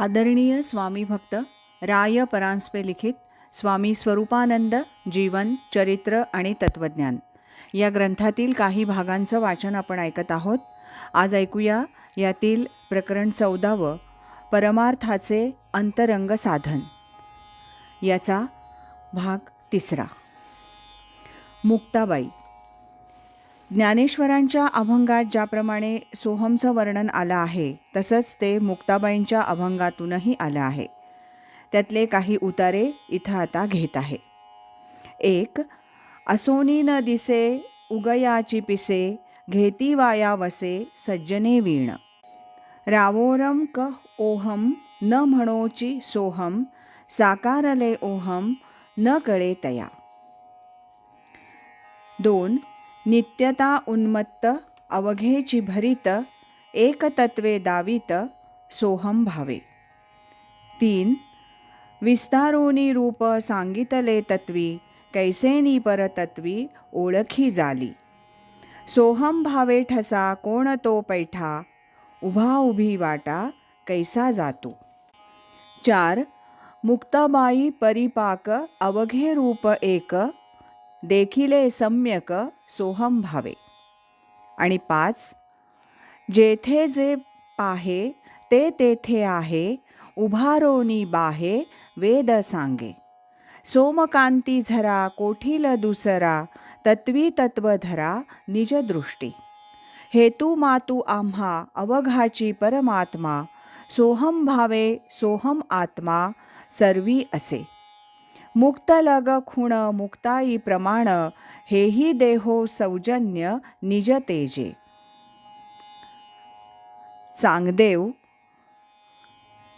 आदरणीय स्वामी भक्त राय परांजपे लिखित स्वामी स्वरूपानंद जीवन चरित्र आणि तत्त्वज्ञान या ग्रंथातील काही भागांचं वाचन आपण ऐकत आहोत. आज ऐकूया यातील प्रकरण चौदावं परमार्थाचे अंतरंग साधन. याचा भाग तिसरा. मुक्ताबाई ज्ञानेश्वरांच्या अभंगात ज्याप्रमाणे सोहमचं वर्णन आलं आहे तसंच ते मुक्ताबाईंच्या अभंगातूनही आलं आहे. त्यातले काही उतारे इथं आता घेत आहे. एक असोनी न दिसे उगयाची पिसे घेती वाया वसे सज्जने वीण. रावोरम क ओहम न म्हणोची सोहम साकारले ओहम न कळे तया. दोन नित्यता उन्मत्त अवघेची भरित एकतत्वे दावित सोहम भावे. तीन विस्तारोनी रूप सांगितले तत्वी कैसेनी परतत्वी ओळखी जाली. सोहम भावे ठसा कोण तो पैठा उभा उभी वाटा कैसा जातो. चार मुक्ताबाई परिपाक अवघे रूप एक देखिले सम्यक सोहम भावे. आणि पाच जेथे जे पाहे ते तेथे आहे उभारोनी बाहे वेद सांगे. सोमकांती झरा कोठील दुसरा तत्वी तत्वधरा निजदृष्टी हेतू मातू आम्हा अवघाची परमात्मा सोहम भावे सोहम आत्मा सर्वी असे. मुक्त लग खुण मुक्ताई प्रमाण हेही देहो सौजन्य निज तेजे. चांगदेव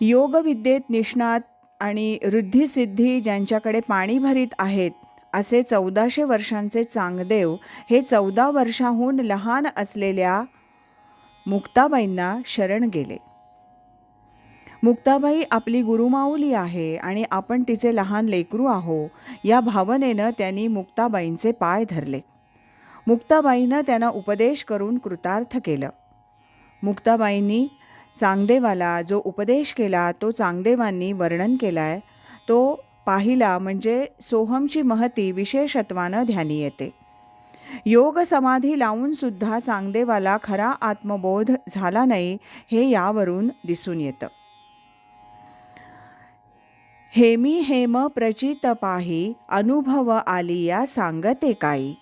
योगविद्येत निष्णात आणि रुद्धिसिद्धी ज्यांच्याकडे पाणी भरीत आहेत असे चौदाशे वर्षांचे चांगदेव हे चौदा वर्षाहून लहान असलेल्या मुक्ताबाईंना शरण गेले. मुक्ताबाई आपली गुरुमाऊली आहे आणि आपण तिचे लहान लेकरू आहो या भावनेनं त्यांनी मुक्ताबाईंचे पाय धरले. मुक्ताबाईनं त्यांना उपदेश करून कृतार्थ केलं. मुक्ताबाईंनी चांगदेवाला जो उपदेश केला तो चांगदेवांनी वर्णन केला आहे तो पाहिला म्हणजे सोहमची महती विशेषत्वानं ध्यानी येते. योग समाधी लावूनसुद्धा चांगदेवाला खरा आत्मबोध झाला नाही हे यावरून दिसून येतं. हेमी हेम प्रचित पाही अनुभव आलिया सांगते काही.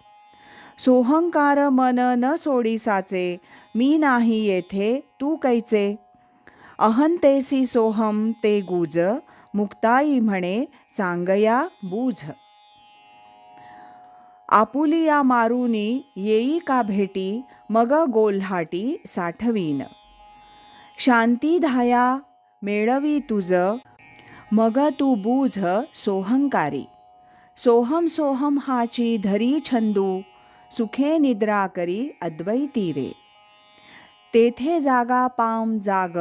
सोहंकार मन न सोडीसाचे मी नाही येथे तू कैचे? अहंतेसी सोहम ते गुज मुक्ताई म्हणे सांगया बूझ. आपुलिया मारुनी येई का भेटी मग गोल्हाटी साठवीन. शांती धाया मेळवी तुझ मग तू बूझ सोहंकारी. सोहम सोहम हाची धरी छंदू सुखे निद्रा करी अद्वैती रे तेथे जागा पाम जाग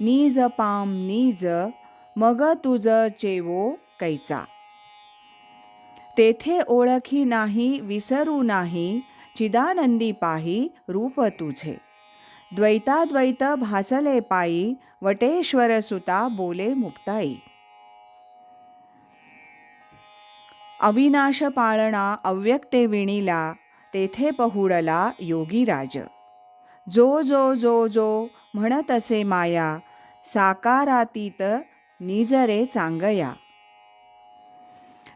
नीज पाम नीज मग तुझ चेवो कैचा. तेथे ओळखी नाही विसरू नाही चिदानंदी पाही रूप तुझे. द्वैताद्वैत भासले पायी वटेश्वर सुता बोले मुक्ताई. अविनाश पाळणा अव्यक्ते विणीला तेथे पहुडला योगीराज. जो जो जो जो म्हणत असे माया साकारातीत निजरे चांगया.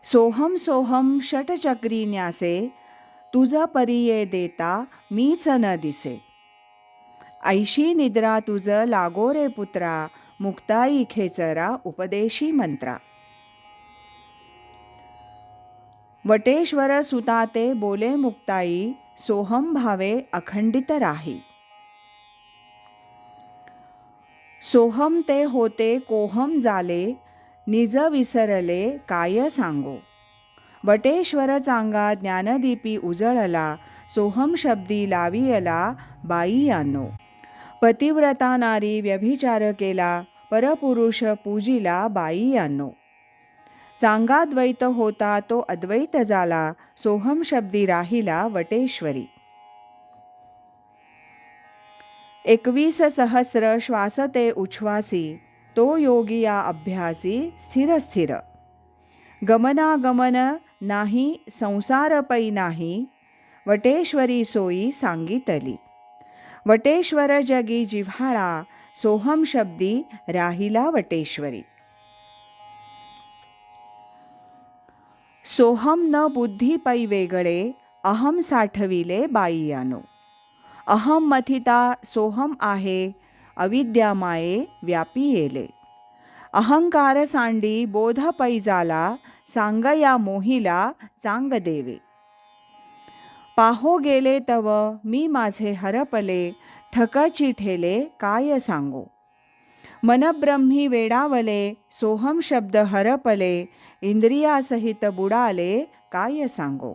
सोहम सोहम षटचक्री न्यासे तुझा परिये देता मीच न दिसे. ऐशी निद्रा तुझ लागो रे पुत्रा मुक्ताई खेचरा उपदेशी मंत्रा. वटेश्वर सुताते बोले मुक्ताई सोहम भावे अखंडित राही। सोहम ते होते कोहम जाले निज विसरले काय सांगो। वटेश्वर चांगा ज्ञानदीपी उजळला सोहम शब्दी लावियला बाई यानो पतिव्रता नारी व्यभिचार केला परपुरुष पूजिला बाई आणो। चांगाद्वैत होता तो अद्वैत झाला सोहम शब्दी राहिला वटेश्वरी. एकवीस सहस्र श्वासते उच्छ्वासी तो योगी या अभ्यासी स्थिर स्थिर. गमनागमन नाही संसार पै नाही वटेश्वरी सोयी सांगितली. वटेश्वर जगी जिव्हाळा सोहम शब्दी राहिला वटेश्वरी. सोहम न बुद्धी पै वेगळे अहम साठविले बाईयानो अहम मथिता सोहम आहे अविद्यामाये व्यापी येले अहंकार सांडी बोध पैजाला सांग या मोहिला चांग देवे पाहो गेले तव मी माझे हरपले ठकाची ठेले काय सांगो मनब्रह्मी वेडावले सोहम शब्द हरपले इंद्रियासहित बुडाले काय सांगो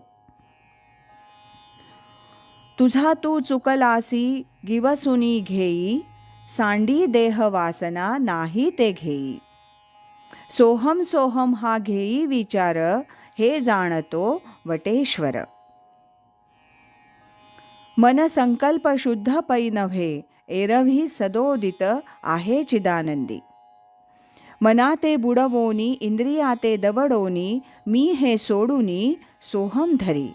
तुझा तू चुकलासी गिवसुनी घेई सांडी देह वासना नाही ते घेई सोहम सोहम हा घेई विचार हे जाणतो वटेश्वर मन संकल्प शुद्ध पै नव्हे एरवी सदोदित आहे चिदानंदी. मनाते बुडवोनी इंद्रियाते दबडोनी मी हे सोडूनी सोहम धरी.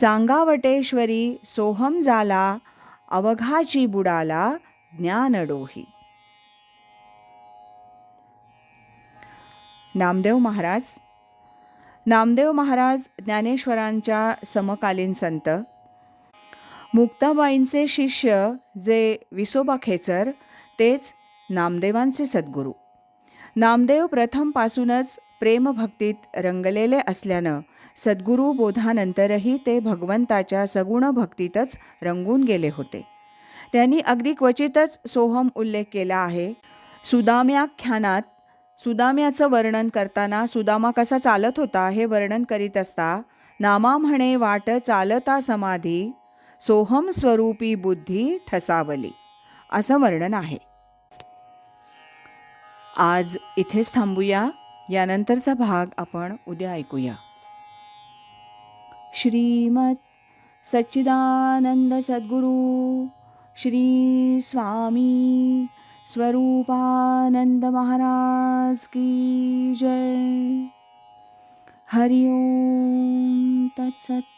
चांगावटेश्वरी सोहम झाला अवघाची बुडाला ज्ञानडोही. नामदेव महाराज. नामदेव महाराज ज्ञानेश्वरांच्या समकालीन संत. मुक्ताबाईंचे शिष्य जे विसोबा खेचर तेच नामदेवांचे सद्गुरू. नामदेव प्रथमपासूनच प्रेमभक्तीत रंगलेले असल्यानं सद्गुरू बोधानंतरही ते भगवंताच्या सगुण भक्तीतच रंगून गेले होते. त्यांनी अगदी क्वचितच सोहम उल्लेख केला आहे सुदाम्याख्यानात सुदाम्याचं वर्णन करताना सुदामा कसा चालत होता हे वर्णन करीत असता नामा म्हणे वाट चालता समाधी सोहम स्वरूपी बुद्धी ठसावली. असं वर्णन आहे. आज इथेच थांबूया. यानंतरचा भाग आपण उद्या ऐकूया. श्रीमत सच्चिदानंद सद्गुरु श्री स्वामी स्वरूपानंद महाराज की जय. हरिओम तत्सत